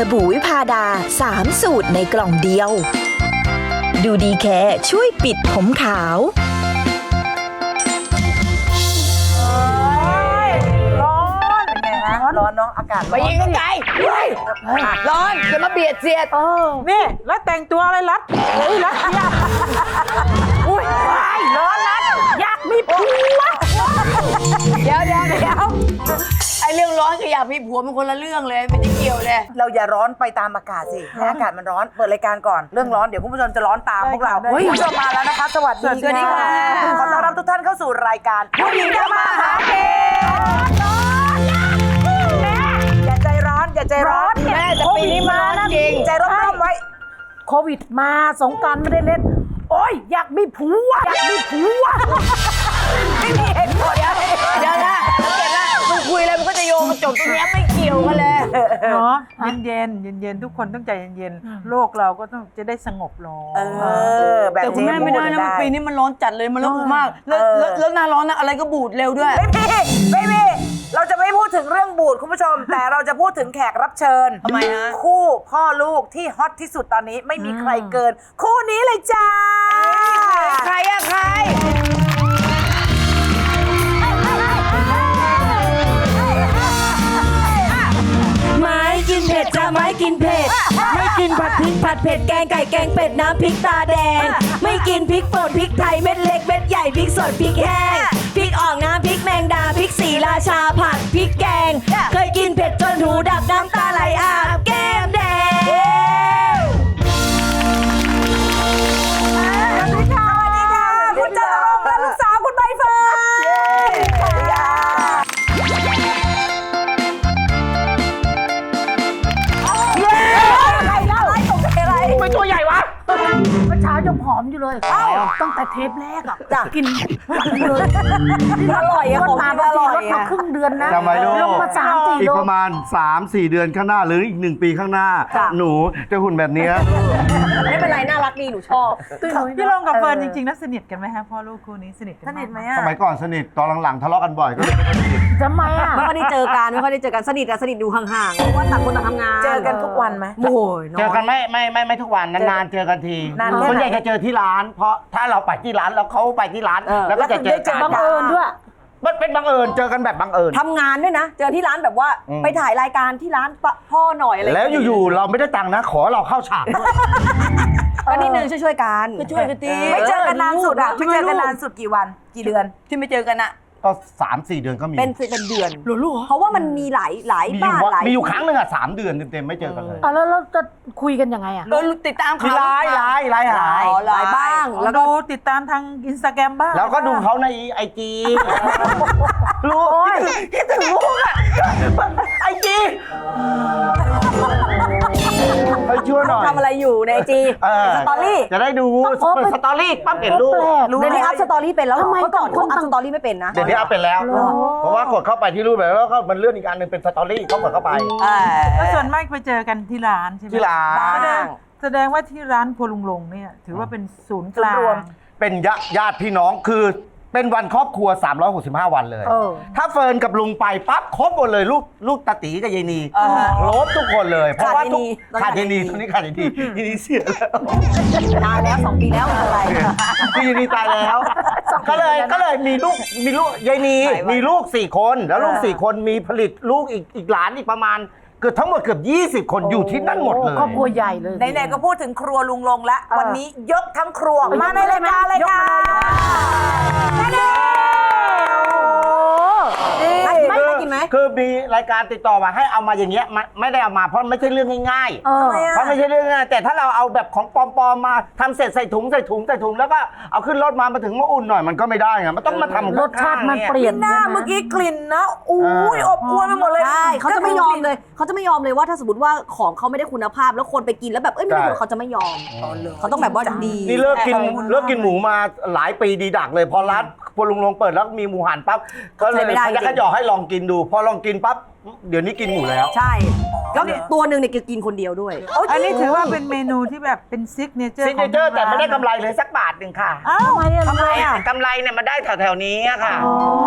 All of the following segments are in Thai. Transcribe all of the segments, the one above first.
สบู่วิพาดา 3 สูตรในกล่องเดียว ดูดีแค่ช่วยปิดผมขาว ร้อนเป็นไงฮะร้อนเนาะอากาศไปยิงไกลๆเฮ้ยร้อนจะมาเบียดเสียด นี่แล้วแต่งตัวอะไรรัดเฮ้ยรัดอยากอุ้ยว้ายร้อนรัดอยากมีผัวเดี๋ยวเดี๋ยวเดี๋ยว ไอเรื่องร้อนกับอยากมีผัวมันคนละเรื่องเลยไม่ได้เกี่ยวเลย เราอย่าร้อนไปตามอากาศสิให้อากาศมันร้อน เปิดรายการก่อน เรื่องร้อนเดี๋ยวคุณผู้ชมจะร้อนตามพวกเราคุณผู้ชมมาแล้วนะคะ สวัสดีสวัสดีค่ะ ขอต้อนรับทุกท่านเข้าสู่รายการผู้หญิงทำมาหากินอย่าใจร้อนอย่าใจร้อนแม่แต่ปีนี้มันร้อนจริงใจร้อนๆไว้ โควิดมาสงกรารไม่ได้เล่น โอ้ยอยากมีผัวอยากมีผัวไม่มีเหตุผลเดี๋ยวเดี๋ยวนะ คุยอะไรมันก็จะโยงมาจบตรงเนี้ยไม่เกี่ยวกันเลยเนาะเย็นเย็นๆเย็นๆทุกคนต้องใจเย็นๆโลกเราก็ต้องจะได้สงบลงเออแบบแต่คุณแม่ไม่ได้นะมันปีนี้มันร้อนจัดเลยมันร้อนมากแล้วแล้วแล้วหน้าร้อนนะอะไรก็บูดเร็วด้วยไม่มีไม่มีเราจะไม่พูดถึงเรื่องบูดคุณผู้ชม แต่เราจะพูดถึงแขกรับเชิญทำไมฮะคู่พ่อลูกที่ฮอตที่สุดตอนนี้ไม่มีใครเกิน คู่นี้เลยจ้าใครอะใคร กินเผ็ดจะไม้กินเผ็ด ไม่กินผัดพริกผัดเผ็ดแกงไก่แกงเป็ดน้ำพริกตาแดง ไม่กินพริกป่นพริกไทยเม็ดเล็กเม็ดใหญ่พริกสดพริกแห้งพริกอ่องน้ำพริกแมงดาพริกสีราชาผัดพริกแกง เคยกินเผ็ดจนหูดับน้ำตาไหลอา ตั้งแต่เทปแรกอะกินเลยอร่อยอะลดของมากินบางอทีร่อยลดมาอะครึ่งเดือนนะจำไว้ลูกลงมาสามสี่อีกโลประมาณ 3-4 เดือนข้างหน้าหรืออีก1ปีข้างหน้าหนูจะหุ่นแบบเนี้ย ไม่เป็นไรน่ารักดีหนูชอบ พี่ลงกับเฟิร์นจริงๆแล้วสนิทกันไหมฮะพ่อลูกคู่นี้สนิทกันสนิทไหมากอะสมัยก่อนสนิทตอนหลังๆทะเลาะกันบ่อยก็เลยไม่สนิททำไมอะไม่ค่อยได้เจอกันไม่ค่อยได้เจอกันสนิทอะสนิทดูห่างๆเพราะว่าต่างคนต่างทำงานเจอกันทุกวันไหม โอ้ยเจอกันไม่ไม่ไม่ไม่ทุกวันนานๆเจอกันทีนานแค่ไหน ส่วนใหญ่จะเจอที่ร้าน เพราะถ้าเราไปที่ร้านแล้วเขาไปที่ร้านแล้วก็จะเจอกันบังเอิญด้วย มันเป็นบังเอิญเจอกันแบบบังเอิญ ทำงานด้วยนะ เจอที่ร้านแบบว่าอืม ไปถ่ายรายการที่ร้านปะพ่อหน่อยอะไรแล้วอยู่ๆเราไม่ได้ตังค์นะ ขอเราเข้าฉากด้วย ก็นิดนึงช่วยๆกันช่วยกันตีไม่เจอกันนานสุดอะไม่เจอกันนานสุดกี่วัน กี่เดือนที่ไม่เจอกันอะ ก็สามสี่เดือนก็มีเป็นเป็นเดือนเพราะว่ามันมีหลายหลายมีอยู่บ้านว่าหลายมีอยู่ครั้งหนึ่งอะสามเดือนเต็มๆไม่เจอกันเลยอะแล้วเราจะคุยกันยังไงอะโดนติดตามมีข่าวไลน์ไลน์ไลน์หายอ๋อไลน์บ้างแล้แล้ววก็ ดูติดตามทางอินสตาแกรมบ้างแล้วก็ดูเขาในไอจีลูกคิดถึงลูกอะไอจี ไปช่วยหน่อยทำอะไรอยู่ในจีเออสตอรี่จะได้ดูเปิดสตอรี่ปั๊บเห็นลูกแปลกเดี๋ยวนี้อัพสตอรี่เป็นแล้วเหรอทำไมเมื่อก่อนต่างคนเขาอัพต่างสตอรี่ไม่เป็นนะเดี๋ยวนี้เอาเป็นแล้ว เพราะว่ากดเข้าไปที่รูปแบบแล้วก็มันเลื่อนอีกอันหนึงเป็นสตอรี่เขากดเข้าไปก็ส่วนมากไปเจอกันที่ร้านใช่ไหมที่ร้านแสดงแสดงว่าที่ร้านครัวลุงลงเนี่ยถือว่าเป็นศูนย์กลางศูนย์รวมเป็นญาญาติพี่น้องคือ เป็นวันครอบครัว 365 วันเลย เออ ถ้าเฟิร์นกับลุงไปปั๊บครบหมดเลยลูกลูกตาตีกับยายนีอ่าฮะครบทุกคนเลย เพราะว่าทุกขาขาดดยายายนี นีตอนนี้ขาดยายนียายนีเสียแล้ว นานแล้วสองปีแล้วอะไร พี่ยายนีตายแล้ว ก็เลยก็เลยมีลูกมีลูกยายนีหลายวันมีลูกสี่คนแล้วลูกสี่คนมีผลิตลูกอีกอีกหลานอีกประมาณเกือบทั้งหมดเกือบ 20 คนอยู่ที่นั่นหมดเลย ครอบครัวใหญ่เลย ไหนๆก็พูดถึงครัวลุงลงแล้ว วันนี้ยกทั้งครัวมาในรายการเลยค่ะนั่นเองโอ้โห ไม่ไม่กินไหม คือมี รายการติดต่อมาให้เอามาอย่างเงี้ยไม่ไม่ได้เอามาเพราะไม่ใช่เรื่องง่ายเออ ๆ เพราะไม่ใช่เรื่องง่ายแต่ถ้าเราเอาแบบของปลอมๆมาทำเสร็จใส่ถุงใส่ถุงใส่ถุงแล้วก็เอาขึ้นรถมามาถึงมาอุ่นหน่อยมันก็ไม่ได้ไงมันต้องมาทำรสชาติมันข้งๆเปลี่ยนหน้าใช่ไหเมื่อกี้กลิ่นนะอุ้ยอบอวนไปหมดเลยใช่เขาจะไม่ยอมเลย เขาจะไม่ยอมเลยว่าถ้าสมมติว่าของเขาไม่ได้คุณภาพ แล้วคนไปกินแล้วแบบเอ้ยไม่ได้คุณเขาจะไม่ยอม เขาต้องแบบว่าดี นี่เลิกกินเลิกกินหมูมาหลายปีดีดักเลยพอร้าน พอลุงลงเปิดแล้วมีหมูหันปั๊บก็เลยใช้ไม่ได้จะจริงขยอให้ลองกินดู พอลองกินปั๊บเดี๋ยวนี้กินหมูแล้ว ใช่ แล้วตัวหนึ่งเนี่ยกินคนเดียวด้วย อันนี้ถือว่าเป็นเมนูที่แบบเป็นซิกเนเจอร์ซิกเนเจอร์แต่ไม่ได้กำไรเลยสักบาทหนึ่งค่ะอ้าวทำไมอะกำไรเนี่ยมาได้แถวๆนี้อะค่ะ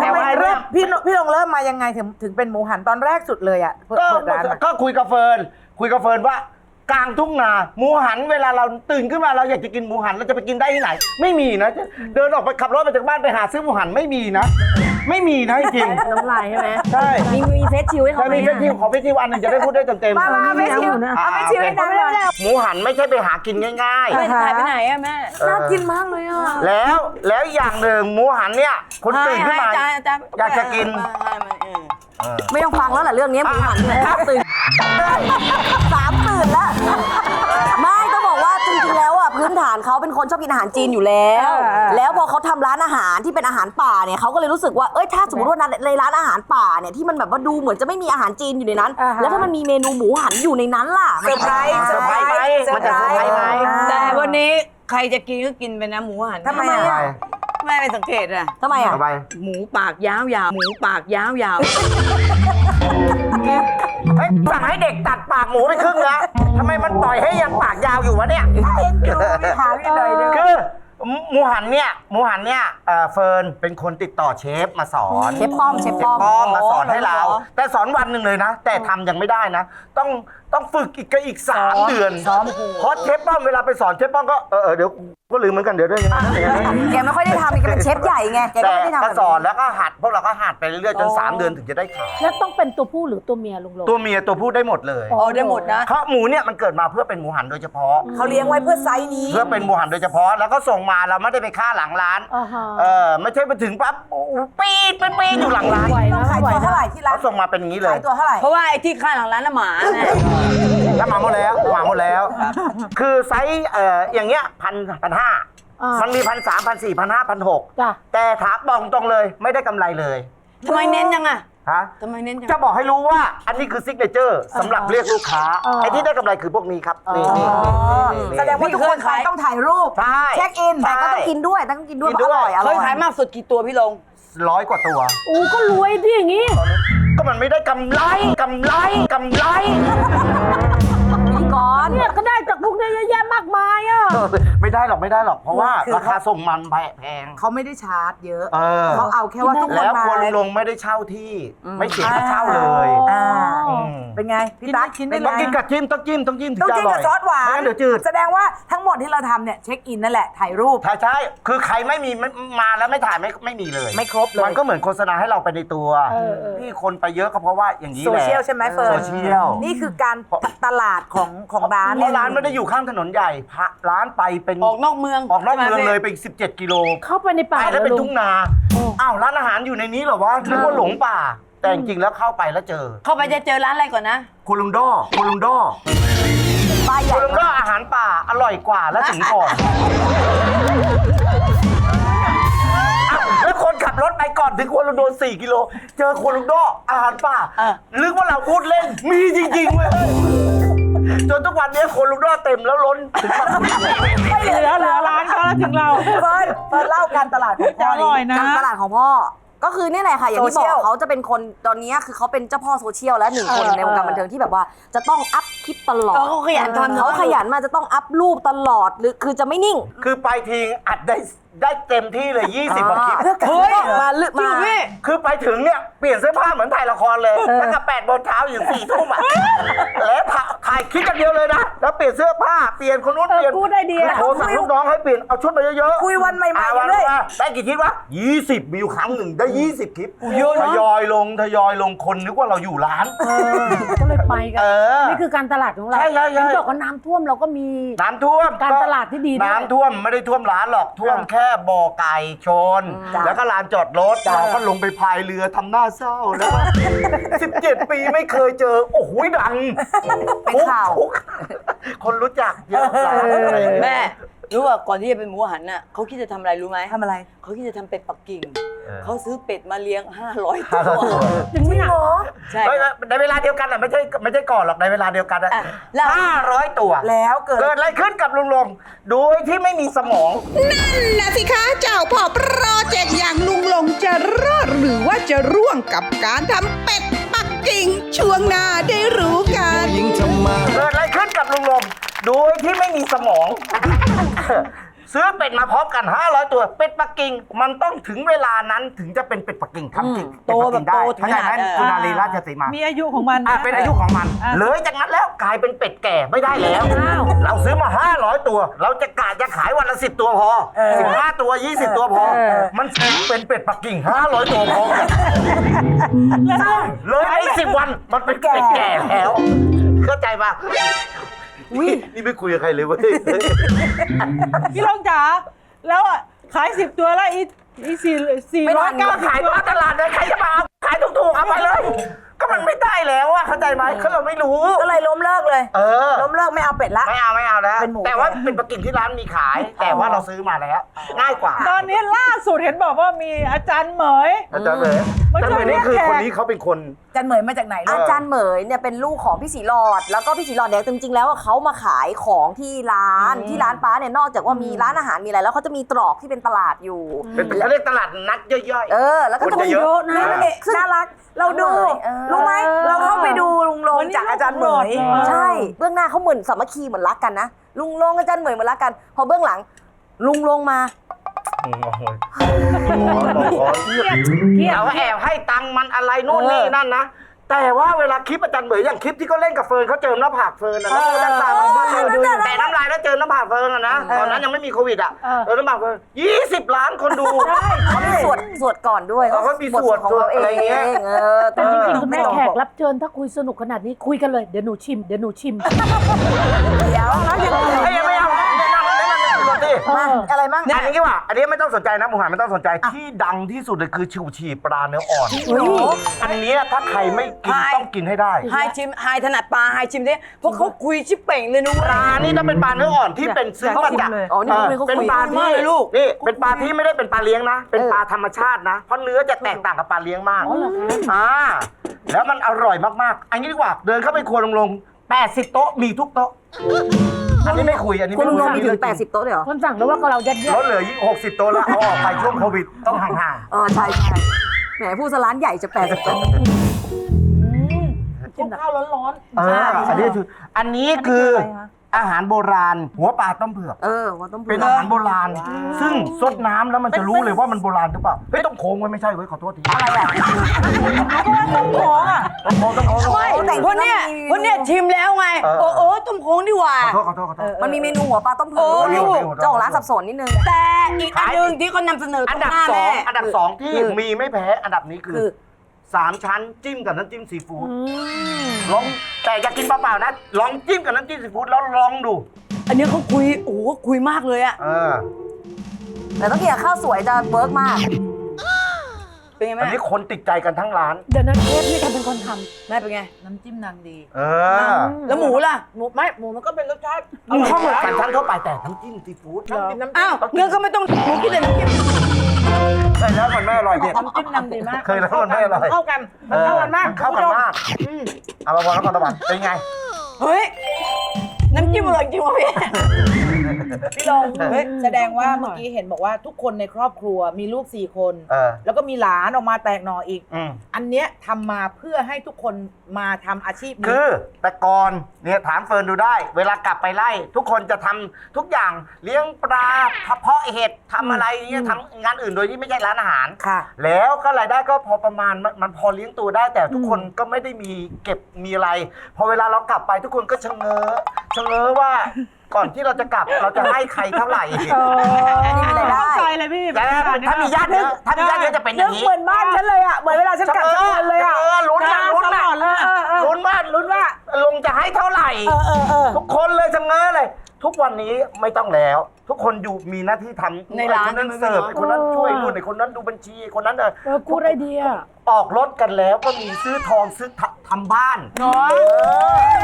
ทำแต่ไมว่าเริ่เริ่มมพี่นพี่ลงเริ่มมายังไงถึงถึงเป็นหมูหันตอนแรกสุดเลยอะเปิดก็เปิดร้านอะก็คุยกับเฟิร์นคุยกับเฟิร์นว่า กลางทุ่งนาหมูหันเวลาเราตื่นขึ้นมาเราอยากจะกินหมูหันเราจะไปกินได้ที่ไหน ไม่มีนะจะเดินออกไปขับรถไปจากบ้านไปหาซื้อหมูหันไม่มีนะ ไม่มีนะจริงน้ำลายใช่ไหมๆใช่มีมีเฟซชิลให้เขาถ้าไหมมีเฟสติวขอเฟสติวอันหนึงจะได้พูดได้เต็มๆมามาไม่ชิวอ่าเอาไม่ชิวให้นางหน่อยหมูหันไม่ใช่ไปหากินง่ายไม่หายไปไหนอะแม่ๆ น่ากินมากเลยอะแล้วแล้วอย่างหนึ่งหมูหันเนี่ยคนตื่นขึ้นมาให้อาจารย์อาจารย์อยากจะกิน ให้มันเออ ไม่ต้องฟังแล้วแหละเรื่องนี้หมูหันเนี่ยตื่นสามตื่นแล้ว ไม่ต้องบอกว่าจริงๆแล้วอะพื้นฐานเขาเป็นคนชอบกินอาหารจีนอยู่แล้ว แล้วพอเขาทำร้านอาหารที่เป็นอาหารป่าเนี่ยเขาก็เลยรู้สึกว่าเอ้ยถ้าสมมติว่าในร้านอาหารป่าเนี่ยที่มันแบบว่าดูเหมือนจะไม่มีอาหารจีนอยู่ในนั้น แล้วถ้ามันมีเมนูหมูหันอยู่ในนั้นล่ะเซอร์ไพรส์เซอร์ไพรส์ไหมมันจะเซอร์ไพรส์ไหมแต่วันนี้ใครจะกินก็กินไปนะหมูหันทำไมอะ แม่ไม่สังเกตอะทำไมอะ เอาไปหมูปากยาวๆหมูปากยาวเฮ้ยสั่งให้เด็กตัดปากหมูไปครึ่งแล้วทำไมมันปล่อยให้ยังปากยาวอยู่วะเนี่ยถามอีกหน่อยหนึงคือหมูหันเนี่ยหมูหันเนี่ยเอ่อเฟิร์นเป็นคนติดต่อเชฟมาสอนเชฟป้อมเชฟป้อมป้อมมาสอนให้เรา แต่สอนวันหนึ่งเลยนะ แต่ทำยังไม่ได้นะ ต้อง ต้องฝึกอีกก็อีกสามเดือนเพราะเชฟป้อมเวลาไปสอนเชฟป้อมก็เออเออเดี๋ยวก็ลืมเหมือนกันเดี๋ยวด้วยอย่างนั้นอย่างนั้นแกไม่ค่อยได้ทำแกเป็นเชฟใหญ่ไงแกก็แต่ไม่ได้ทำก็แบบสอนแล้วก็หัดพวกเราก็หัดไปเรื่อยๆจนสามเดือนถึงจะได้ขายแล้วต้องเป็นตัวผู้หรือตัวเมียลุงลง ตัวเมียตัวผู้ได้หมดเลยๆอ๋อได้หมดนะ เพราะหมูเนี่ยมันเกิดมาเพื่อเป็นหมูหันโดยเฉพาะ เขาเลี้ยงไว้เพื่อไซส์นี้ เพื่อเป็นหมูหันโดยเฉพาะแล้วก็ส่งมาเราไม่ได้ไปฆ่าหลังร้านอ่าฮะ เออไม่ใช่ไปถึงปั๊บโอ้โหปีดเป็นปีดอยู่หลังร้านไหวนะขายไหวตัวนะเท่าไหร่ที่ร้านเขาส่งมาเป็นอย่างนี้เลย ขายตัวเท่าไหร่เพราะว่าไอ้ที่ข้างหลังร้านน่ะหมาไงแล้วมาหมดแล้วมาหมดแล้ว คือไซส์เอ่ออย่างเงี้ยพันพันห้าอ่ามั มันมีพันสามพันสี่พันห้าพันหกจ้ะ แต่ถามบอกตรงเลยไม่ได้กำไรเลยทำไมเน้นยังอะฮะทำไมเน้นยังจะบอกให้รู้ว่าอันนี้คือซิกเนเจอร์สำหรับเรียกลูกค้าอ่า ไอ้ที่ได้กำไรคือพวกนี้ครับนี่นี่นี่นี่นี่แสดงว่าทุกคนไปต้องถ่ายรูป ใช่เช็คอินใช่แต่ก็ต้องกินด้วยต้องกินด้วยกินเพราะด้อวยร่อยอเคร่อยยขายมากสุดกี่ตัวพี่ลง ร้อยกว่าตัว อู้ก็รวยที่อย่างงี้ ก็มันไม่ได้กำไรกำไรกำไรพี่ กรณ์เนี่ยก็ได้จากพวกเนี้ยเยอะแยะมากมายอะ ไม่ได้หรอกไม่ได้หรอกเพราะว่าคือ ราคาส่งมันแพง เขาไม่ได้ชาร์จเยอะ เออ เขาเอาแค่ว่าทุกคนแล้วมาคนลงไม่ได้เช่าที่ไม่เสียค่าเช่าเลยอ่าอืมเป็นไง พี่ตั๊กกินได้ เป็นต้องไงกินกับจิ้มต้องจิ้มต้องจิ้มถึงต้องจะกินอร่กัอบยซอสหวาน ไม่งั้นเดี๋ยวจืด แสดงว่าทั้งหมดที่เราทำเนี่ยเช็คอินนั่นแหละถ่ายรูปใช่ใช่ คือใครไม่มีไม่มาแล้วไม่ถ่ายไม่ไม่มีเลย ไม่ครบเลย มันก็เหมือนโฆษณาให้เราไปในตัว เออเออ ที่คนไปเยอะก็เพราะว่าอย่างนี้แหโซละ เชียลใช่ไหมเฟิร์นโซเชียล นี่คือการตลาดของของร้านเพราะร้านไม่ได้อยู่ข้างถนนใหญ่พระร้านไปเป็นออกนอกเมืองออกนอกเมืองใช่ไหเลยไปอีก17 กิโลเข้าไปในป่าไปแล้วเป็นหรอทุ่งนาอ้าวร้านอาหารอยู่ในนี้เหรอวะนึกว่าหลงป่า แต่จริงๆแล้วเข้าไปแล้วเจอ เข้าไปจะเจอร้านอะไรก่อนนะคูลุงโดคูลุงโดป้ายใหญ่คูลุงโดอาหารป่าอร่อยกว่าและถึงก่อนอ้าวแล้วคนขับรถไปก่อนถึงควลุงโด4กิโล เจอคูลุงโดอาหารป่าเออนึกว่าเราพูดเล่น มีจริงๆเว้ย จนทุกวันนี้คูลุงโดเต็มแล้วล้นถึงแบบเหลือเหลือร้านเขาแล้วถึงเรา เฟิร์นเฟิร์นเล่าการตลาดของพ่อจะอร่อยนะ การตลาดของพ่อ ก็คือนี่แหละค่ะ อย่างที่บโซเชีอยลกเขาจะเป็นคนตอนนี้คือเขาเป็นเจ้าพ่อโซเชียลและหนึ่งคนเออในวงการบันเทิงที่แบบว่าจะต้องอัพคลิปตลอดเออเขาขยันทำเขาขยันมากจะต้องอัพรูปตลอดหรือคือจะไม่นิ่ง คือไปทีอัดได้ได้เต็มที่เลย 20กว่าคลิป เฮ้ยมาลึกจริมางพี่คือไปถึงเนี่ย เปลี่ยนเสื้อผ้าเหมือนถ่ายละครเลยตั้งแต่แปดโมงเช้าถึงสี่ทุ่มอะแล้วถ่าถ่ายคลิปกันเดียวเลยนะ แล้วเปลี่ยนเสื้อผ้า เปลี่ยนคนนู้นเปลี่ยนพูดได้ดีอะโทรสั่งลูกน้องให้เปลี่ยน เอาชุดมาเยอะๆ คุยวันใหม่ๆอ่าวันเลยว่าได้กี่คลิปวะ20มีอยู่ครั้งหนึ่งได้ 20 คลิปเยอะนะทยอยลงทยอยลงคนนึกว่าเราอยู่ร้านก็เลยไปกันเออนี่คือการตลาดของเราใช่ใช่ใช่เห็นบอกว่าน้ำท่วมเราก็มี น้ำท่วม การตลาดที่ดีด้วยน้ำท่วมไม่ได้ท่วมร้านหรอกท่วมแค่บ่อไก่ชนแล้วก็ลานจอดรถเราก็ลงไปพายเรือทำหน้าเศร้าแล้วก็17 ปีไม่เคยเจอ โอ้โหดังเป็นข่าว ทุกคนรู้จักเยอะร้านอะไรอย่างเงี้ย แม่ รู้ว่าก่อนที่จะเป็นหมูหันน่ะเขาคิดจะทำอะไรรู้ไหมทำอะไร เขาคิดจะทำเป็ดปักกิ่ง เขาซื้อเป็ดมาเลี้ยง 500 ตัว จริงเหรอใช่เฮ้ยในเวลาเดียวกันอะไม่ใช่ไม่ใช่ก่อนหรอกในเวลาเดียวกันอะอะแล้วห้าร้อยตัว แล้วเกิดเกิดอะไรขึ้นกับลุงลงโดยที่ไม่มีสมองนะสิคะเจ้าพ่อโปรเจกต์อย่างลุงลงจะรอดหรือว่าจะร่วงกับการทำเป็ดปักกิ่งช่วงหน้าได้รู้กันเกิดอะไรขึ้นกับลุงลงโดยที่ไม่มีสมอง ซื้อเป็ดมาพร้อมกัน 500 ตัวเป็ดปักกิ่งมันต้องถึงเวลานั้นถึงจะเป็นเป็ดปักกิ่งทำจริงโตแบบโตถึงเข้าใจไหมขนาดเออคุณอารีราชสีมามีอายุของมันอะเป็นอายุของมันะเลยจากนั้นแล้วกลายเป็นเป็ดแก่ไม่ได้แล้วเราซื้อมา 500 ตัว เราจะกะจะขายวันละ 10 ตัวพอ 15 ตัว 20 ตัวพอ มันเป็นเป็ดปักกิ่ง 500 ตัวพอเลยไอ้สิบวันมันเป็นเป็ดแก่แล้ว เข้าใจปะ นี่ไม่คุยกับใครเลยเว้ย พี่ลงจ๋าแล้วอะขายสิบตัวแล้วอีอีสี่สี่ไม่ร้ร้ออยยเก้าเก้าสิบขายตัวตามตลาดเลยใครจะมาเอาขายถูกๆเอาไปเลย ก็มันไม่ได้แล้วอะเข้าใจไหมเขาเราไม่รู้ ก็เลยล้มเลิกเลย เออ ล้มเลิกไม่เอาเป็ดละ ไม่เอาไม่เอาแล้วเป็นหมูแต่ว่าเป็นปลากิ่งที่ร้านมีขาย แต่ว่าเราซื้อมาแล้ว ง่ายกว่าตอนนี้ล่าสุดเห็นบอกว่ามีอาจารย์เหมย อาจารย์เลยมันอาจารย์เลยจะเรีนี่ยกคือแขกคนนี้เขาเป็นคนจันเหมยมาจากไหนลูอากจารย์เหมยเนี่ยเป็นลูกของพี่สีหลอด แล้วก็พี่สีหลอดเนี่ยจริงๆแล้วอะเขามาขายของที่ร้านที่ร้านป้าเนี่ยนอกจากว่ามีร้านอาหารมีอะไรแล้วเขาจะมีตรอกที่เป็นตลาดอยู่เป็นเขาเรียกตลาดนัดย่อยเออแล้วก็คนจะจะมีเยอะเยอะนะอ่าซึ่งน่ารักเราดูเออรู้ไหมเราเข้าไปดูลุงลงวันนี้จากอาจารย์เหมยลูกโปรดเลยใช่ เบื้องหน้าเขาเหมือนสามัคคีเหมือนรักกันนะลุงลงอาจารย์เหมยเหมือนรักกัน พอเบื้องหลัง ลุงลงมาเราก็แอบให้ตังค์มันอะไรโน่นนี่นั่นนะ แต่ว่าเวลาคลิปอาจารย์เหมยอย่างคลิปที่เขาเล่นกับเฟิร์นเขาเจิมหน้าผากเฟิร์นนะแล้วก็ด้านซ้ายมันบ้างแต่น้ำลายแล้วเจิมหน้าผากเฟิร์นอะนะตอนนั้นยังไม่มีโควิดอะเออน้ำผากเฟิร์นยี่สิบล้านคนดูเขามีสวดสวดก่อนด้วยอ๋อเขามีสวดของเขาเออะไรเงี้ยงเออแต่จริงๆคุณแม่ต้องแขบกอรับเชิญถ้าคุยสนุกขนาดนี้คุยกันเลยเดี๋ยวหนูชิมเดี๋ยวหนูชิมเดี๋ยวแล้วยังเอ้ยไม่เอา แนะนำแนะนำก่อนสิมาอะไรมั่งอันนี้ว่า อันนี้ไม่ต้องสนใจนะหมูหันไม่ต้องสนใจ ที่ดังที่สุดเลยคือชิวชีปลาเนื้ออ่อน อันเนี้ยถ้าใครไม่กินต้องกินให้ได้ ไฮชิมไฮถนัดปลาไฮชิมดิเพราะเขาคุยชิบเป่งเลยนุ้ปลานี่ต้องเป็นปลาเนื้ออ่อนที่เป็นซื้อมาจากอ๋อนี่เขาคุยเขาเป็นคุยปลามาที่กเลยลูกนี่เป็นปลาที่ไม่ได้เป็นปลาเลี้ยงนะ เป็นปลาธรรมชาตินะ เพราะเนื้อจะแตกต่างกับปลาเลี้ยงมากอ่าแล้วมันอร่อยมากๆ อันนี้ดีกว่าเดินเข้าไปครัวลงลง80 โต๊ะมีทุกโต๊ะ อันนี้ไม่คุยอันนี้คุณไม่ลุงคุลยงมีถึง 80 โต๊ะเลยเหรอ คนสั่งแล้วว่าก็เรายัดเยียลดดเหลือยี่60โต๊ะแล้วเอาออกไปช่วงโควิดต้องห่างเออใช่ใช่แหมพูดซะร้านใหญ่จะ 80 โต๊ะข้าวร้อนๆเอออันนี้คืออันนี้คืออาหารโบราณ หัวปลาต้มเผือก เออว่าต้องเป็นอาหารโบราณ ซึ่งซดน้ำแล้วมันจะรู้เลยว่ามันโบราณหรือเปล่าเฮ้ยต้องโค้งไว้ไม่ใช่เว้ยขอโทษทีอะไรอะต้องโค้งอะต้องโค้งต้องโค้งต้องโค้ง แต่วันเนี้ยวันเนี้ยชิมแล้วไงเออ โอ้โอ้ต้มโค้งดีกว่า ขอโทษขอโทษขอโทษ มันมีเมนูหัวปลาต้มเผือกโอ้ ด้วยลูก เจ้าของร้านสับสนนิดนึง แต่อีกอันหนึ่งที่เขานำเสนอตอัรนงดับหน้าสอแม่งอันดับสองที่คือมีไม่แพ้อันดับนี้คือคือ สามชั้นจิ้มกับน้ำจิ้มซีฟู้ดลองแต่อยากกินเปล่าๆนะ ลองจิ้มกับน้ำจิ้มซีฟู้ดแล้วลองดูอันนี้เขาคุยโอ้โหคุยมากเลยอะ เออ แต่ต้องกินกับข้าวสวยจะเวิร์กมาก เป็นไงอันแม่นี้คนติดใจกันทั้งร้าน เดี๋ยวนั้นเทปนี่ใครเป็นคนทแม่เป็นไงๆน้ำจิ้มนางดี เออแล้วหมูล่ะ หมูไม่หมูมันก็เป็นรสชาติมันข้าวเหมือนกันทั้งทั่วไปแต่น้ำจิ้มซีฟู้ดอ้าวเนื้อก็ไม่ต้องหมูกินแต่น้ำจิ้มเคยแล้วมันไม่อร่อยเด็ด น้ำจิ้มนางดีมากเคยแล้วมันไม่อร่อย เข้ากันมันเข้ากันมากมันเข้ากันมากเอามาพอแล้วก่อนตะวันเป็นไง เฮ้ย น้ำจิ้มอร่อยจริงวะพี่ พี่ลงเฮ้ยแสดงว่าเมื่อกี้เห็นบอกว่าทุกคนในครอบครัวมีลูกสี่คน เออแล้วก็มีหลานออกมาแตกหนออีก อืมอันเนี้ยทำมาเพื่อให้ทุกคนมาทำอาชีพคืนี้อแต่ก่อนเนี่ยถามเฟิร์นดูได้ เวลากลับไปไล่ ทุกคนจะทำทุกอย่างเลี้ยงปลาเพาะเห็ดทำอะไรเงี้ยทำงานอื่นโดยที่ไม่ใช่ร้านอาหาร ค่ะ แล้วก็รายได้ก็พอประมาณมันมันพอเลี้ยงตัวได้ แต่ทุกคนก็ไม่ได้มีเก็บมีอะไร พอเวลาเรากลับไปทุกคนก็ชะเง้อชะเง้อว่า ก่อนที่เราจะกลับเราจะให้ใครเท่าไหร่อันนี้มีรายได้ เข้าใจเลยพี่แต่ถ้ามีญาติเยอะถ้ามีญาติเยอะจะเป็นอย่างนี้เหมือนบ้านฉันเลยอะเหมือนเวลาฉันกลับจากงานเลยอะเออลุ้นมากลุ้นมากตลอดเลยเออเออลุ้นมากลุ้นลุ้นว่าลุงจะให้เท่าไหร่ทุกคนเลยชะเง้อเลย ทุกวันนี้ไม่ต้องแล้ว ทุกคนอยู่มีหน้าที่ทำในร้าน ไอ้คนนั้นไม่เสิร์ฟไม่ไอ้คนนั้นเออช่วยนู่นไอ้คนนั้นดูบัญชีไอ้คนนั้นน่ะเออกูดไอเดีย ออกรถกันแล้วก็มีซื้อทองซื้อทำทำบ้านน้อย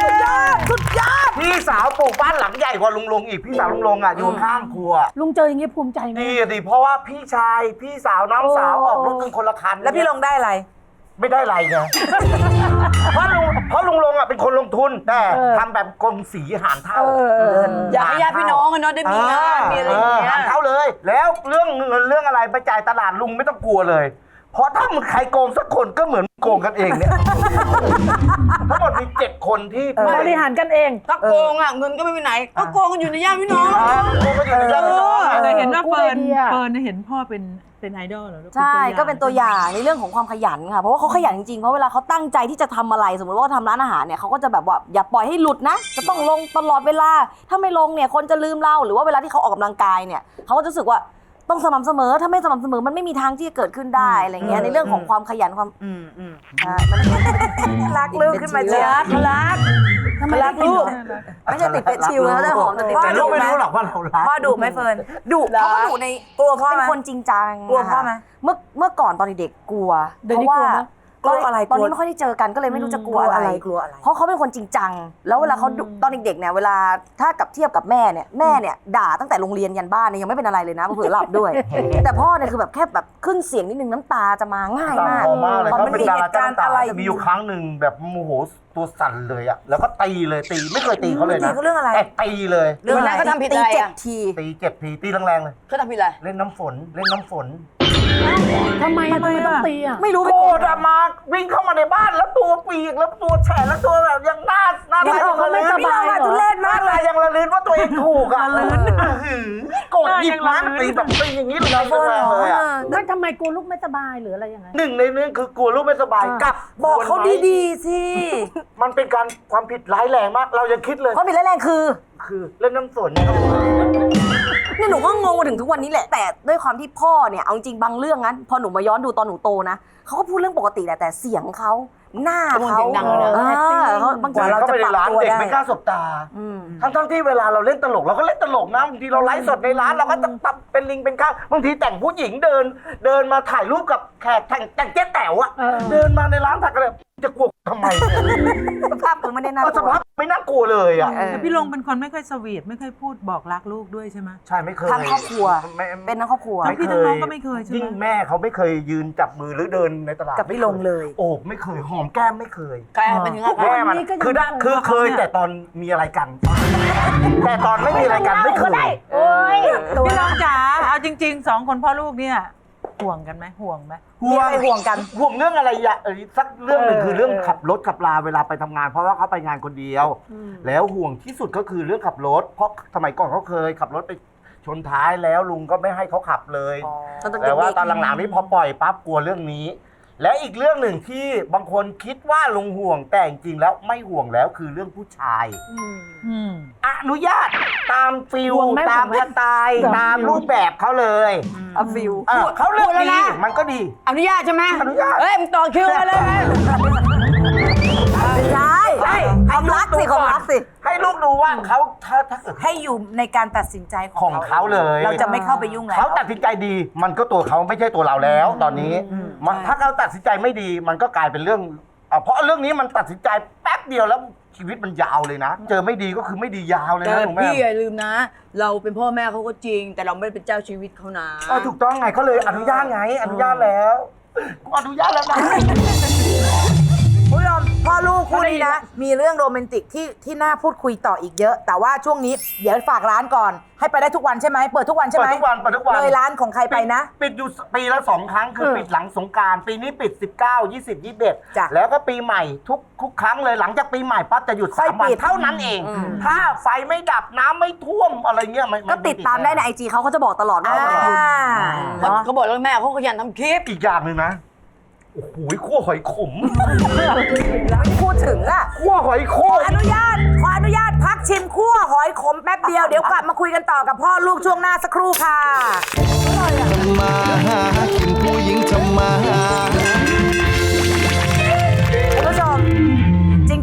สุดยอดสุดยอดพี่สาว ปลูกบ้านหลังใหญ่กว่าลุงลงอีกพี่สาวลุงลงอะอยู่ข้างครัวลุงเจออย่างงี้ภูมิใจไหม ดีอะดิเพราะว่าพี่ชายพี่สาวน้องสาวโอ้ ออกรถกันคนละคันแล้วพี่ลงได้อะไร ไม่ได้อะไรไง เพราะลุงเพราะลุงลงอะเป็นคนลงทุนแต่ทำแบบกลมสีหารเท่าเงินอยากให้ญาติพี่น้องอะเนาะได้มีงานมีอะไรอย่างเงี้ย หารเท่าเลย แล้วเรื่องเงินเรื่องอะไรไปจ่ายตลาดลุงไม่ต้องกลัวเลย เพราะถ้ามันใครโกงสักคนก็เหมือนโกงกันเองเนี่ย ทั้งหมดมีเจ็ดคนที่บริหารกันเอง ถ้าโกงอะเงินก็ไม่ไปไหน ก็โกงกันอยู่ในญาติพี่น้องอ่าโกงกันอยู่ในเรื่องน้องอะแต่เห็นว่ากูเฟิร์นไอเดียเฟิร์นเนี่ยเห็นพ่อเป็นเป็นไอดอลเหรอลูกใช่ก็เป็นตัวอย่างในเรื่องของความขยันค่ะ เพราะว่าเขาขยันจริงๆ เพราะเวลาเขาตั้งใจที่จะทำอะไรสมมติว่าทำร้านอาหารเนี่ยเขาก็จะแบบว่าอย่าปล่อยให้หลุดนะ จะต้องลงตลอดเวลา ถ้าไม่ลงเนี่ยคนจะลืมเราหรือว่าเวลาที่เขาออกกำลังกายเนี่ยเขาก็จะรู้สึกว่า ต้องสม่ำเสมอ ถ้าไม่สม่ำเสมอมันไม่มีทางที่จะเกิดขึ้นได้อะไรเงี้ยในเรื่องของความขยันความอืมอืมใช่มันรักลูกขึ้นมาเชียร์เขารักทำไมรักลูกไม่ใช่ติดเป็ดชิวนะแต่หอมแต่ติดแต่เป็ดลูกไม่ชิวรู้หรอกว่าเรารักพ่อดุไหมเฟิร์นดุเขาก็ดุในกลัวพ่อเป็นคนจริงจังกลัวพ่อไหมเมื่อเมื่อก่อนตอนเด็กๆกลัวเดี๋ยวนี้พราะ กลัวไหมตอนอะไรตอนนี้ไม่ค่อยได้เจอกันก็เลยไม่รู้จะกลัวอะไรกลัวอะไร เพราะเขาเป็นคนจริงจัง แล้วเวลาเขาดุตอนเด็กๆเนี่ยเวลาถ้ากับเทียบกับแม่เนี่ยแม่เนี่ยด่าตั้งแต่โรงเรียนยันบ้านเนี่ยยังไม่เป็นอะไรเลยนะเผื่อหลับด้วย แต่พ่อเนี่ยคือแบบแค่แบบขึ้นเสียงนิดนึงน้ำตาจะมาง่ายตามมากคอมากเลยพอเขามันเป็นมีดาเหราตุการณ์จ้างอะไรแต่มีอยู่ครั้งหนึ่งแบบโมโหตัวสั่นเลยอะแล้วก็ตีเลยตีไม่เคยตีเขาเลยตีนะเขาเรื่องอะไรแต่ตีเลยวันนั้นเขาทำผิดตีอะไรเจ็ดอะทีตีเจ็บทีตีแรงๆเลยเขาทำผิดอะไรเล่นน้ำฝนเล่นน้ำฝน ทำไมทำไมต้องตีอะไม่รู้ไปโกรโกรธธอะมาวิ่งเข้ามาในบ้านแล้วตัวปีกแล้วตัวแฉะแล้วตัวแบบยังหน้าหน้านี่ลายเขาไม่สบายเหรอทุเรศมากเลยยังระลื่นว่าตัวเองถูกอะโกรธหยิบน้ำตีแบบตีอย่างนี้เลยนะเลยอะไม่ทำไมกลัวลูกไม่สบายหรืออะไรยังไงหนึ่งในนี้คือกลัวลูกไม่สบายกับบอกเขาดีๆสิๆมันเป็นการความผิดร้ายแรงมาก เรายังคิดเลยเพราะผิดร้ายแรงคือ คือเล่นน้ำฝนเนี่ยหนูก็งงมาถึงทุกวันนี้แหละ แต่ด้วยความที่พ่อเนี่ยเอาจริงบางเรื่องนั้นพอหนูมาย้อนดูตอนหนูโตนะเขาก็พูดเรื่องปกติแหละแต่เสียงเขาหน้าเขาเขาเสียงดังเลยนะเออเขาบางกทีว่าเราเข้าจะไปในปรับร้านตัวเด็กได้ไม่กล้าสบตา อืม ทั้งทั้งๆที่เวลาเราเล่นตลกเราก็เล่นตลกนะบางทีเราไลฟ์สดในร้านเราก็จะทำเป็นลิงเป็นข้างบางทีแต่งผู้หญิงเดิน เดินมาถ่ายรูปกับแขกแต่งแต่งเจ๊แต๋วอะเออเดินมาในร้านถ่ายกันเลยจะกลัวทำไมเนี่ยสภาพกูไม่ได้น่าเอากสลัว ภาพไม่น่ากลัวเลยอะเออ แต่พี่ลงเป็นคนไม่ค่อยสวีทไม่ค่อยพูดบอกรักลูกด้วยใช่ไหม ใช่ไม่เคยทั้งครอบครัว ไม่เป็นทั้งครอบครัว ทั้งพี่ทั้งน้องก็ไม่เคยใช่ไหม ยิ่งแม่เขาไม่เคยยืนจับมือหรือเดินในตลาดกับพี่ลงเลย โอบไม่เคยหอมแก้มไม่เคย กลายเป็นถึงอะไรแม่มันนี่ก็ยังคือได้ไม่เคยคือเคยแต่ตอนมีอะไรกัน แต่ตอนไม่มีอะไรกันไม่เคย โอ้ย พี่ลองจ๋าเอาจริงๆสองคนพ่อลูกเนี่ย ห่วงกันไหมห่วงไหมมีอะไรห่วงกัน ห่วงเรื่องอะไรอย่าเอ่อสักเรื่องหนึ่งเออคือเรื่องเออขับรถขับลาเวลาไปทำงาน เพราะว่าเขาไปงานคนเดียว แล้วห่วงที่สุดก็คือเรื่องขับรถ เพราะสมัยก่อนเขาเคย ขับรถไปชนท้ายแล้วลุงก็ไม่ให้เขาขับเลยแต่ว่าตอนหลังๆนี้พอปล่อยปั๊บกลัวเรื่องนี้ และอีกเรื่องหนึ่งที่บางคนคิดว่าลุงห่วงแต่จริงๆแล้วไม่ห่วงแล้วคือเรื่องผู้ชาย อืม อนุญาตตามฟิลห่วงไหมตามห่วงไหม สไตล์ตามตามรูปแบบเขาเลยเอาฟิลเออเขาเลือกพูดแล้วดีนะ มันก็ดี อนุญาตใช่ไหมอนุญาต เฮ้ยมึงต่อคิวมาเลยนะ ใช่ใช่ความรักสิความรักสิ ให้ลูกดูว่าเขาถ้าถ้าเกิดให้อยู่ในการตัดสินใจของเขาเลย เราจะไม่เข้าไปยุ่งแล้ว เขาตัดสินใจดี มันก็ตัวเขาไม่ใช่ตัวเราแล้ว ตอนนี้มันถ้าเขาตัดสินใจไม่ดี มันก็กลายเป็นเรื่องอะเพราะเรื่องนี้มันตัดสินใจแป๊บเดียวแล้วชีวิตมันยาวเลยนะ เจอไม่ดีก็คือไม่ดียาวเลยแต่นะหนูแม่พี่อย่าลืมนะ เราเป็นพ่อแม่เขาก็จริง แต่เราไม่ได้เป็นเจ้าชีวิตเขานะ เออถูกต้องไงก็เลยอนุญาตไง อนุญาตแล้วกูอนุญาตแล้วนะคุณ ผู้ชมพ่อลูกคู่นี้นะ มีเรื่องโรแมนติกที่ที่น่าพูดคุยต่ออีกเยอะ แต่ว่าช่วงนี้เดี๋ยวฝากร้านก่อน ให้ไปได้ทุกวันใช่ไหมเปิดทุกวันใช่ไหมเปิดทุกวันเปิดทุกวันเลยร้านของใครไปนะ ปิดอยู่ปีละสองครั้งคือปิดหลังสงกรารปีนี้ปิด 19 20จ้ะ21แล้วก็ปีใหม่ทุกทุกครั้งเลยหลังจากปีใหม่ปั๊บจะหยุดค่อยสามวันปิดเท่านั้นเอง ถ้าไฟไม่ดับน้ำไม่ท่วมอะไรเงี้ยไม่ก็ติดตามได้ในไอจีเขาเขาจะบอกตลอดว่าอ่าเขาเนาะเขาบอกแล้วแม่เขาขยันทำคลิปอีกอย่างหนึ่งนะ โอ้โหขั้วหอยขมพูดถึงอะขั้วหอยขขอม อนุญาต ขออนุญาตพักชิมคั่วหอยขมแป๊บเดียว เดี๋ยวกลับมาคุยกันต่อกับพ่อลูกช่วงหน้าสักครู่ค่ะมาหากินผู้หญิงทำมาหา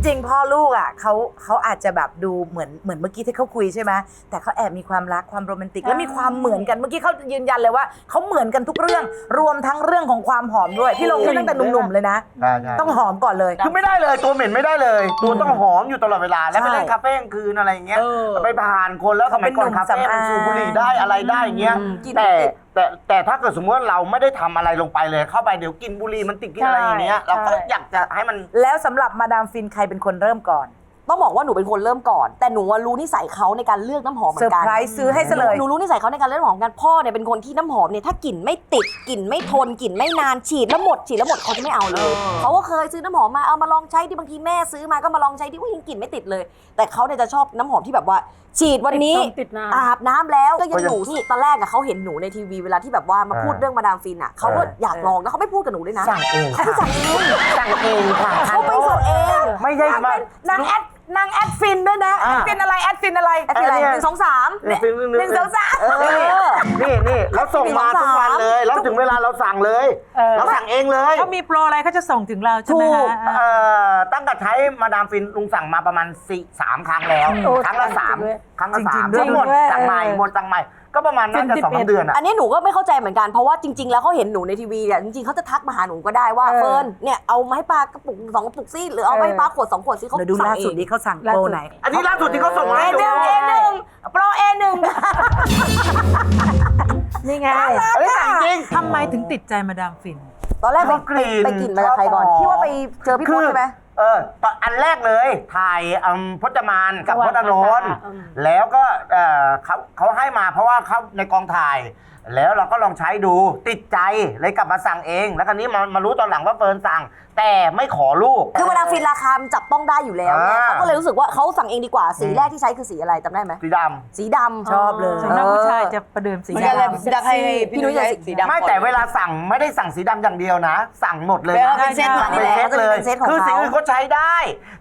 ริง ๆ พ่ออะเขาเขาอาจจะแบบดูเหมือนเหมือนเมื่อกี้ที่เขาคุยใช่ไหมแต่เขาแอบมีความรักความโรแมนติกและมีความเหมือนกันเมื่อกี้เขายืนยันเลยว่าเขาเหมือนกันทุกเรื่อง รวมทั้งเรื่องของความหอมด้วยพี่ลงนี่ตั้งแต่หนุ่มๆเลยนะ ใช่ใช่ต้องหอมก่อนเลย คือไม่ได้เลยตัวเหม็นไม่ได้เลย ตัวต้องหอมอยู่ตลอดเวลาแล้วไปเล่นใช่คาเฟ่กลางคืนอะไรอย่างเงี้ยเออไปผ่านคนแล้วสมัยก่อนเป็นหนุ่มคาเฟ่สำอางมันสูบบุหรี่ได้อะไรได้อย่างเงี้ยกินแต่ติด แต่แต่ถ้าเกิดสมมติว่าเราไม่ได้ทำอะไรลงไปเลย เข้าไปเดี๋ยวกินบุหรี่มันติดกินอะไรอย่างเงี้ยเราก็อยากจะให้มัน แล้วสำหรับมาดามฟินใครเป็นคนเริ่มก่อนต้องบอกว่าหนูเป็นคนเริ่มก่อน แต่หนูว่ารู้นิสัยเขาในการเลือกน้ำหอมเหมืเซออนร์กันไพรส์ซื้อให้ซะเลย หนูรู้นิสัยเขาในการเลือกน้ำหอมกันพ่อเนี่ยเป็นคนที่น้ำหอมเนี่ยถ้ากลิ่นไม่ติดกลิ่นไม่ทนกลิ่นไม่นานฉีดแล้วหมดฉีดแล้วหมดเขาจะไม่เอาเลยเขาก็เคยซื้อน้ำหอมมาเอามาลองใช้ที่บางทีแม่ซื้อมาก็มาลองใช้ที่ว่ายังกลิ่นไม่ติดเลย แต่เขาเนี่ยจะชอบน้ำหอมที่แบบว่า ฉีดวันนี้ติดนานอาบน้ำแล้วก็ยังอยู่ที่ตอนแรกอะเขาเห็นหนูในทีวีเวลาที่แบบว่ามาพูดอ่าเรื่องมาดามฟินอะเขาก็เอออยากลองแล้วเขาไม่พูดกับหนูด้วยนะสั่งเองเขาไปสั่งเองสั่งเองค่ะเขาไปสั่งเองไม่ใช่มานางแอดนางแอดฟินด้วยนะอ่าฟินอะไรแอดฟินอะไรแอปอะไรเนี่ยหนึ่งสองสามเนี่ยหนึ่งสองสาม เออนี่นี่เราส่งมาทุกวันเลย แล้วถึงเวลาเราสั่งเลย เออ เราสั่งเองเลยเขามีโปรอะไรเขาจะส่งถึงเราใช่ไหมถูกฮะเอ่อตั้งแต่ใช้มาดามฟินลุงสั่งมาประมาณสี่สามครั้งแล้ว โอ้ครั้งละสามจริงด้วยครั้งละสามจริงๆหมดด้วยสั่งใหม่หมดสั่งใหม่ ก็ประมาณน่าจะสองสามเดือนอะอันนี้หนูก็ไม่เข้าใจเหมือนกันเพราะว่าจริง ๆ แล้วเขาเห็นหนูในทีวีเนี่ยจริงๆเขาจะทักมาหาหนูก็ได้ว่าเออ เฟิร์นเนี่ยเอามาให้ป้ากระปุกสองกระปุกสิหรือเอามาให้ป้าขวดสองขวดสิเขาเดี๋ยวดูสั่งล่าเอสุดงนี้เขาสั่งโปรไหน อันนี้ล่าสุดที่เขาส่งมาเอให้หดูนึ่งเอหนึ่งโปรเอหนึ่ง นี่ไงอันนี้สั่งจริง ทำไมถึงติดใจมาดามฟิน ตอนแรกไปชอบกลิ่นไปกลิ่นมาจากใครก่อนชอบที่ว่าไปเจอพี่พศใช่ไหม เออตอนอันแรกเลยถ่ายอืมพจมานกับพจนนท์อืมแล้วก็เอ่อเขาเขาให้มาเพราะว่าเขาในกองถ่าย แล้วเราก็ลองใช้ดูติดใจเลยกลับมาสั่งเอง แล้วคราวนี้มามารู้ตอนหลังว่าเฟิร์นสั่ง แต่ไม่ขอลูก คือมาดามฟินราคามันจับต้องได้อยู่แล้วไงอ่า เขาก็เลยรู้สึกว่าเขาสั่งเองดีกว่า สีแรกที่ใช้คือสีอะไรจำได้ไหมสีดสีดำชอบเลย ส่วนมากผู้ชายจะประเดิมสีไม่ใช่เลยดำอยากให้พี่พี่นุ้นุ้ยยอยากใช้สีสีดำดำำไม่แต่เวลาสั่งไม่ได้สั่งสีดำอย่างเดียวนะ สั่งหมดเลยแล้วนะ เป็นเซตสั่งนี่เป็นแหละเซตเลยเป็นเซตของคือสีเขาอื่นก็ใช้ได้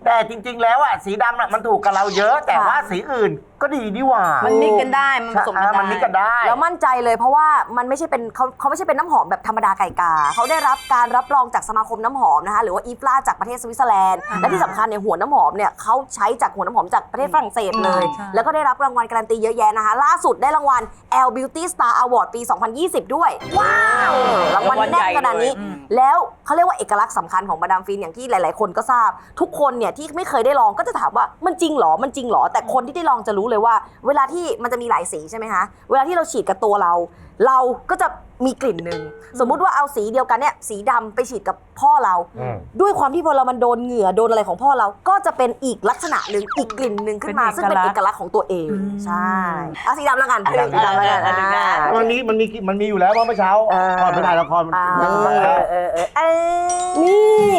แต่จริง ๆ แล้วอะสีดำน่ะมันถูกกับเราเยอะ แต่ว่าสีอื่น ก็ดีดีหว่ามันมิกกันได้มันผสมกันอ่าได้ มันมิกกันได้ แล้วมั่นใจเลยเพราะว่ามันไม่ใช่เป็นเขาเขาไม่ใช่เป็นน้ำหอมแบบธรรมดาไก่กา เขาได้รับการรับรองจากสมาคมน้ำหอมนะคะหรือว่าอีฟลาจากประเทศสวิตเซอร์แลนด์และที่สำคัญเนี่ยหัวน้ำหอมเนี่ยเขาใช้จากหัวน้ำหอมจากประเทศฝรั่งเศสเลย ใช่ แล้วก็ได้รับรางวัลการันตีเยอะแยะนะคะ ล่าสุดได้รางวัล L Beauty Star Award ปี 2020 ด้วย ว้าวรางวัลแน่นขนาดนี้แล้วเขาเรียกว่าเอกลักษณ์สำคัญของมาดามฟินอย่างที่หลาย ๆ คนก็ทราบ ทุกคนเนี่ยที่ไม่เคยได้ลองก็จะถามว่ามันจริงเหรอมันจริงเหรอแต่คนที่ได้ลองจะรู้เลยว่า เวลาที่มันจะมีหลายสีใช่ไหมคะ เวลาที่เราฉีดกับตัวเรา เราก็จะ มีกลิ่นหนึ่งสมมุติว่าเอาสีเดียวกันเนี่ยสีดำไปฉีดกับพ่อเรา อืม ด้วยความที่พอเรามันโดนเหงื่อโดนอะไรของพ่อเราก็จะเป็นอีกลักษณะหนึ่งอีกกลิ่นหนึ่งขึ้นมาเป็นเอกซึ่งเป็นลักษณ์เอกลักษณ์ของตัวเองใช่เอาสีดำแล้วกันสีดำสีดำแล้วกันสีดำอ่า มันมีมันมีมันมีอยู่แล้วเพราะเมื่อเช้าเออ ก่อนไปถ่ายละครมันอ่ามันเออเออเออเอ้ยนี่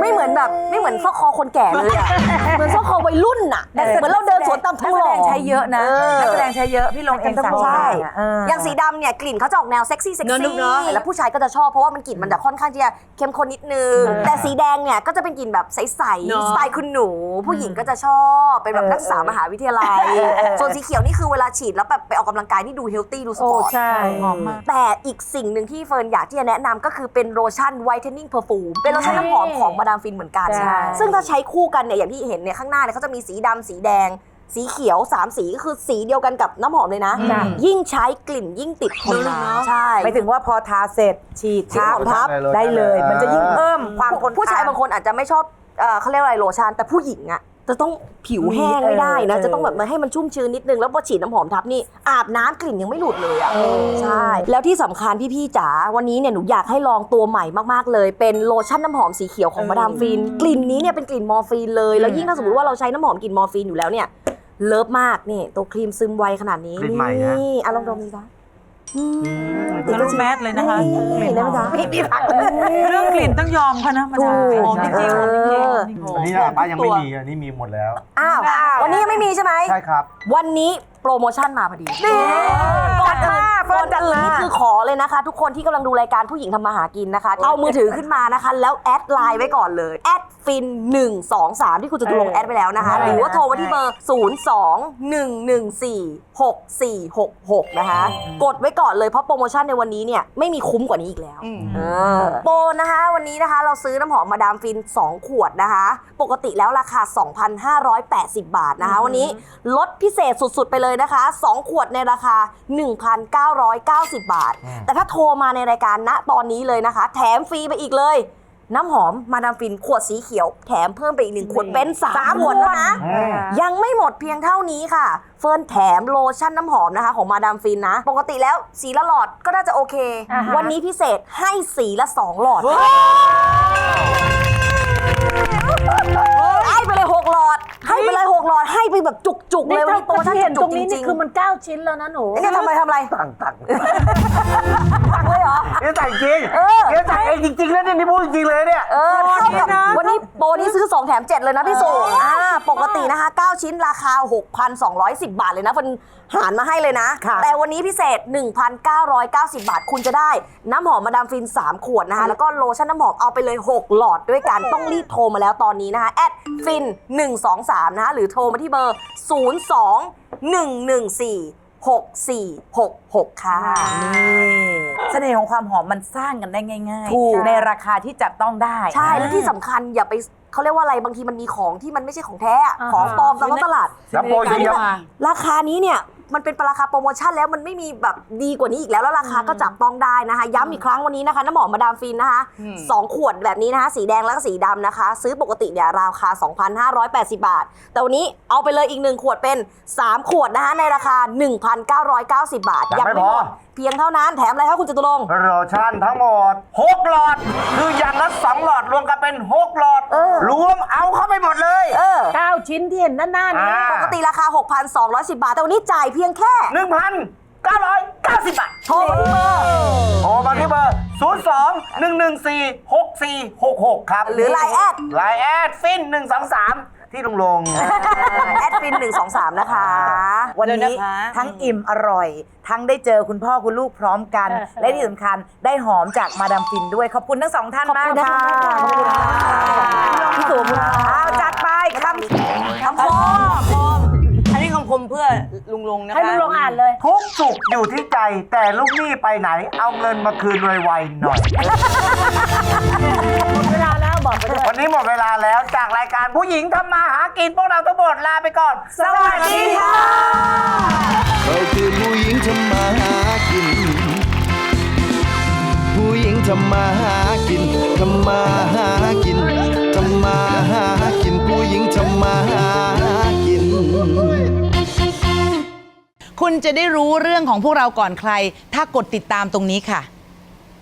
ไม่เหมือนแบบไม่เหมือนซอกคอคนแก่เลยอะเหมือนซอกคอวัยรุ่นน่ะเหมือนเราเดินสวนตามนัทุ่กงแสหดล่งใช้เยอะนะเออนักแสดงใช้เยอะพี่ลงเองสั่งใช่มาเออ อย่างสีดำเนี่ยกลิ่นเขาจะออกแนวเซ็กซี่เซ็กเนอะลูซี่กเนอะ แล้วผู้ชายก็จะชอบเพราะว่ามันกลิ่นมันจะค่อนข้างที่จะเข้มข้นนิดนึง แต่สีแดงเนี่ยก็จะเป็นกลิ่นแบบใสเนอะๆสไตล์คุณหนู ผู้หญิงก็จะชอบเป็นแบบนักศึกษามหาวิทยาลัย ส่วนสีเขียวนี่คือเวลาฉีดแล้วแบบไปออกกำลังกายนี่ดูเฮลตี้ดูสปอร์ต ใช่ หอมมาก แต่อีกสิ่งหนึ่งที่เฟิร์นอยากที่จะแนะนำก็คือเป็นโลชั่นไวท์เทนนิ่งเพอร์ฟูมเป็นโลชั่นน้ำหอมของมาดามฟินเหมือนกัน ใช่ ซึ่งถ้าใช้คู่กันเนี่ยอย่างที่เห็นเนี่ยข้างหน้าเนี่ยเขาจะมีสีดำสีแดง สีเขียวสามสีก็คือสีเดียวกันกับน้ำหอมเลยนะ จ้ะ ยิ่งใช้กลิ่นยิ่งติดทนนานใช่ไปถึงว่าพอทาเสร็จฉีดฉีดทาหอมทับ ได้เลย มันจะยิ่งเพิ่มความทนผู้ชายบางคนอาจจะไม่ชอบเอ่อเขาเรียกว่าอะไรโลชั่นแต่ผู้หญิงอะจะต้องผิวแห้งไม่ได้นะ เออจะต้องแบบมาให้มันชุ่มชื้นนิดนึง แล้วพอฉีดน้ำหอมทับนี่อาบน้ำกลิ่นยังไม่หลุดเลยอะใช่ แล้วที่สำคัญพี่ๆจ๋าวันนี้เนี่ยหนูอยากให้ลองตัวใหม่มากๆเลย เป็นโลชั่นน้ำหอมสีเขียวของมาดามฟิน กลิ่นนี้เนี่ยเป็นกลิ่นมอร์ฟีนเลย แล้วยิ่งถ้าสมมติว่าเราใช้น้ำหอมกลิ่นมอร์ฟีนอยู่แล้วเนี่ย เลิฟมากนี่ตัวครีมซึมไวขนาดนี้กลิ่นใหม่นะนี่อะลองดมดีคะอืมทะลุแมสเลยนะคะนี่ได้ไหมจ๊ะพี่พี่พักเรื่องกลิ่นต้องยอมเขานะมาดามถูก หอมจริงๆหอมจริงเออๆจริงๆอันนี้นะป้ายังไม่มีอันนี้มีหมดแล้ว อ้าว วันนี้ยังไม่มีใช่ไหม ใช่ครับ วันนี้โปรโมชั่นมาพอดีนี่ก่อนจัดมา เฟิก่ร์อนนจัดอื่นมานี่คือขอเลยนะคะ ทุกคนที่กำลังดูรายการผู้หญิงทำมาหากินนะคะ เอามือถือขึ้นมานะคะ แล้วแอดไลน์ไว้ก่อนเลยแอดฟิน1 2 3 ที่คุณจตุรงค์แอดไปแล้วนะคะ หรือว่าโทรมาที่เบอร์ 0 2 1 1 4 6 4 6 6 นะคะ กดไว้ก่อนเลยเพราะโปรโมชั่นในวันนี้เนี่ยไม่มีคุ้มกว่านี้อีกแล้วเออโปรนะคะวันนี้นะคะเราซื้อน้ำหอมมาดามฟิน 2 ขวดนะคะ ปกติแล้วราคา 2,580 บาทนะคะ วันนี้ลดพิเศษสุดๆไปเลยนะคะ 2 ขวดในราคา1,990 บาท แต่ถ้าโทรมาในรายการณตอนนี้เลยนะคะ แถมฟรีไปอีกเลย น้ำหอมมาดามฟินขวดสีเขียว แถมเพิ่มไปอีกหนึ่งขวดเป็นสามขวดแล้วนะ ยังไม่หมดเพียงเท่านี้ค่ะ เฟิร์นแถมโลชั่นน้ำหอมนะคะ ของมาดามฟินนะ ปกติแล้วสีละหลอดก็น่าจะโอเค วันนี้พิเศษให้สีละสองหลอด ให้ไปเลยหกหลอดให้ไปแบบจุกๆเลยวันนี้โปรโมชั่นที่เห็นตจุรกงๆจนี้รินี่งคือมัน 9 ชิ้นแล้วนะหนู ๆเนี่ยทำไมทำอะไรตังตังตักเลยเหรอนี่แต่งจริงเออนี่แต่งเองจริงๆนะเนี่ยนี่พูดจริงๆเลยเนี่ย เออเท่ากับวันนี้โปรนี้ซื้อ 2 แถม 7 เลยนะพี่สุอ่าปกตินะคะ 9 ชิ้นราคา 6,210 บาทเลยนะฟัน หารมาให้เลยนะแต่วันนี้พิเศษ 1,990 บาท คุณจะได้น้ำหอมมาดามฟิน 3 ขวดนะคะ แล้วก็โลชั่นน้ำหอมเอาไปเลย 6 หลอดด้วยกัน ต้องรีบโทรมาแล้วตอนนี้นะคะแอดฟิน 123 นะคะ หรือโทรมาที่เบอร์ 02 114 6466 ค่ะ เสน่ห์ของความหอมมันสร้างกันได้ง่ายถูกๆในราคาที่จับต้องได้ ใช่แล้วที่สำคัญอย่าไปเขาเรียกว่าอะไรบางทีมันมีของที่มันไม่ใช่ของแท้อะของปลอมตามท้องตลาด แล้วโปรยิงยังราคานี้เนี่ย มันเป็นราคาโปรโมชั่นแล้วมันไม่มีแบบดีกว่านี้อีกแล้วแล้วราคาก็จับต้องได้นะคะ ย้ำอีกครั้งวันนี้นะคะน้ำหอมมาดามฟินนะคะสองขวดแบบนี้นะคะ สีแดงแล้วก็สีดำนะคะ ซื้อปกติเนี่ยราคา 2,580 บาท แต่วันนี้เอาไปเลยอีกหนึ่งขวดเป็น 3 ขวดนะคะในราคา 1,990 บาทยังไม่พอหมดเพียงเท่านั้นแถมอะไรคะคุณจตุรงค์ โลชั่นทั้งหมด 6 หลอด คืออย่างละ 2 หลอดรวมกันเป็น 6 หลอด เออ รวมเอาเข้าไปหมดเลย เออ9ชิ้นที่เห็นด้านๆนี้ อ่า ปกติราคา 6,210 บาท แต่วันนี้จ่ายเพียงแค่ 1,990 บาท โทรมาที่เบอร์ โทรมาที่เบอร์ 02 114 6466 ครับหรือ Line แอดไลน์แอดฟิน123 ที่ลงลง แอดฟิน 123 นะคะ วันนี้ทั้งอิ่มอร่อย ทั้งได้เจอคุณพ่อคุณลูกพร้อมกัน และที่สำคัญได้หอมจากมาดามฟินด้วย ขอบคุณทั้งสองท่านมากค่ะขอบคุณค่ะพี่สุเอาจัดไปคำคำคมอันนี้คำคมเพื่อลุงลงนะคะให้ลุงลงอ่านเลย ทุกสุขอยู่ที่ใจแต่ลูกหนี้ไปไหน เอาเงินมาคืนไวๆหน่อยเวลาแล้ว บอกไปด้วยวันนี้หมดเวลาแล้วจากรายการผู้หญิงทำมาหากินพวกเราทั้งหมดลาไปก่อน สวัสดีค่ะเราคือผู้หญิงทำมาหากิน ผู้หญิงทำมาหากินทำมาหากินทำมาหากิน ผู้หญิงทำมาหากิน คุณจะได้รู้เรื่องของพวกเราก่อนใคร ถ้ากดติดตามตรงนี้ค่ะ